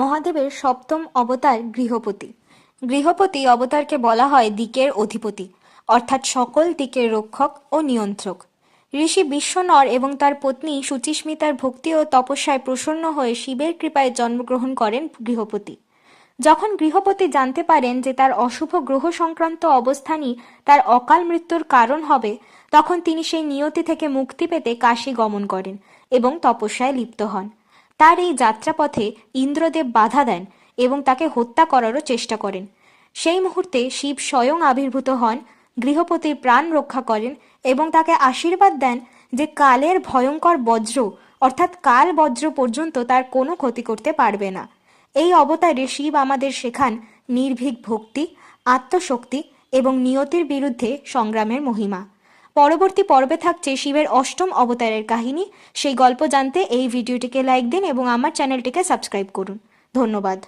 মহাদেবের সপ্তম অবতার গৃহপতি। গৃহপতি অবতারকে বলা হয় দিকের অধিপতি, অর্থাৎ সকল দিকের রক্ষক ও নিয়ন্ত্রক। ঋষি বিশ্বনর এবং তার পত্নী সুচিস্মিতার ভক্তি ও তপস্যায় প্রসন্ন হয়ে শিবের কৃপায় জন্মগ্রহণ করেন গৃহপতি। যখন গৃহপতি জানতে পারেন যে তার অশুভ গ্রহ সংক্রান্ত অবস্থানই তার অকাল মৃত্যুর কারণ হবে, তখন তিনি সেই নিয়তি থেকে মুক্তি পেতে কাশী গমন করেন এবং তপস্যায় লিপ্ত হন। তার এই যাত্রাপথে ইন্দ্রদেব বাধা দেন এবং তাকে হত্যা করারও চেষ্টা করেন। সেই মুহূর্তে শিব স্বয়ং আবির্ভূত হন, গৃহপতির প্রাণ রক্ষা করেন এবং তাকে আশীর্বাদ দেন যে কালের ভয়ঙ্কর বজ্র, অর্থাৎ কাল বজ্র পর্যন্ত তার কোনো ক্ষতি করতে পারবে না। এই অবতারে শিব আমাদের শেখান নির্ভীক ভক্তি, আত্মশক্তি এবং নিয়তির বিরুদ্ধে সংগ্রামের মহিমা। পরবর্তী পর্বে থাকছে শিবের অষ্টম অবতারের কাহিনী। সেই গল্প জানতে এই ভিডিওটিকে লাইক দিন এবং আমার চ্যানেলটিকে সাবস্ক্রাইব করুন। ধন্যবাদ।